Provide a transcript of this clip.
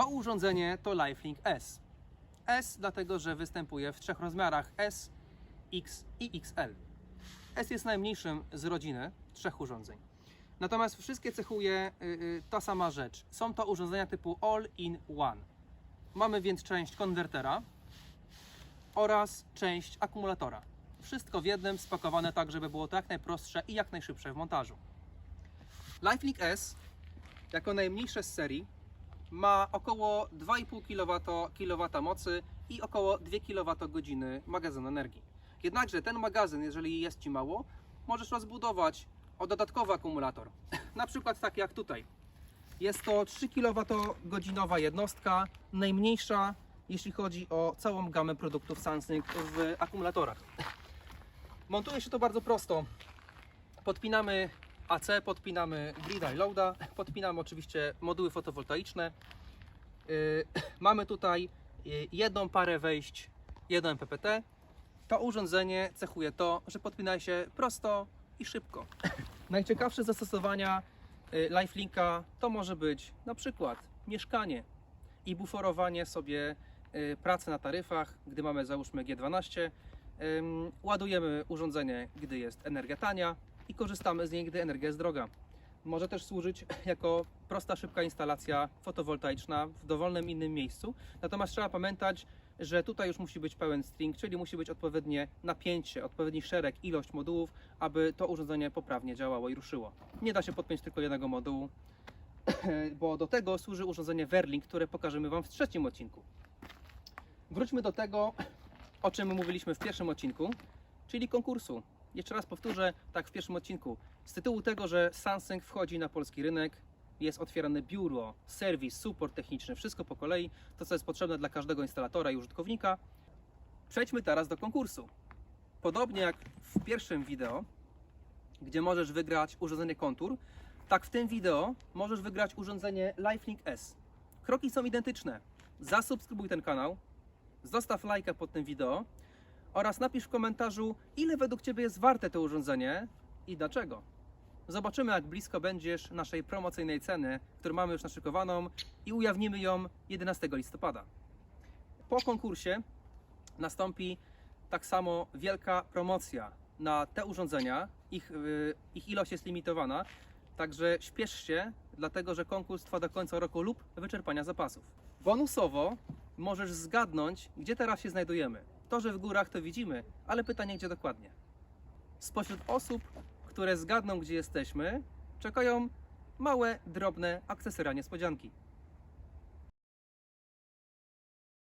To urządzenie to LifeLink S. S dlatego, że występuje w trzech rozmiarach S, X i XL. S jest najmniejszym z rodziny trzech urządzeń. Natomiast wszystkie cechuje y, y, ta sama rzecz. Są to urządzenia typu all-in-one. Mamy więc część konwertera oraz część akumulatora. Wszystko w jednym, spakowane tak, żeby było to jak najprostsze i jak najszybsze w montażu. LifeLink S, jako najmniejsze z serii, ma około 2,5 kW, kW mocy i około 2 kWh magazynu energii. Jednakże ten magazyn, jeżeli jest Ci mało, możesz rozbudować o dodatkowy akumulator. Na przykład tak jak tutaj. Jest to 3 kWh jednostka, najmniejsza jeśli chodzi o całą gamę produktów Samsung w akumulatorach. Montuje się to bardzo prosto. Podpinamy AC, podpinamy grida i loada, podpinamy oczywiście moduły fotowoltaiczne. Yy, mamy tutaj yy, jedną parę wejść, jedno MPPT. To urządzenie cechuje to, że podpina się prosto i szybko. Najciekawsze zastosowania yy, LifeLinka to może być na przykład mieszkanie i buforowanie sobie pracy na taryfach, gdy mamy załóżmy G12. Ym, Ładujemy urządzenie, gdy jest energia tania i korzystamy z niej, gdy energia jest droga. Może też służyć jako prosta, szybka instalacja fotowoltaiczna w dowolnym innym miejscu. Natomiast trzeba pamiętać, że tutaj już musi być pełen string, czyli musi być odpowiednie napięcie, odpowiedni szereg, ilość modułów, aby to urządzenie poprawnie działało i ruszyło. Nie da się podpiąć tylko jednego modułu, bo do tego służy urządzenie Verlink, które pokażemy Wam w trzecim odcinku. Wróćmy do tego, o czym mówiliśmy w pierwszym odcinku, czyli konkursu. Jeszcze raz powtórzę, tak w pierwszym odcinku. Z tytułu tego, że Samsung wchodzi na polski rynek, jest otwierane biuro, serwis, support techniczny, wszystko po kolei, to co jest potrzebne dla każdego instalatora i użytkownika. Przejdźmy teraz do konkursu. Podobnie jak w pierwszym wideo, gdzie możesz wygrać urządzenie Kontur, tak w tym wideo możesz wygrać urządzenie LifeLink S. Kroki są identyczne. Zasubskrybuj ten kanał, zostaw lajka pod tym wideo oraz napisz w komentarzu, ile według Ciebie jest warte to urządzenie i dlaczego. Zobaczymy, jak blisko będziesz naszej promocyjnej ceny, którą mamy już naszykowaną i ujawnimy ją 11 listopada. Po konkursie nastąpi tak samo wielka promocja na te urządzenia. Ich, yy, ich ilość jest limitowana, także śpiesz się, dlatego że konkurs trwa do końca roku lub wyczerpania zapasów. Bonusowo możesz zgadnąć, gdzie teraz się znajdujemy. To, że w górach to widzimy, ale pytanie, gdzie dokładnie. Spośród osób, które zgadną, gdzie jesteśmy, czekają małe, drobne akcesoria niespodzianki.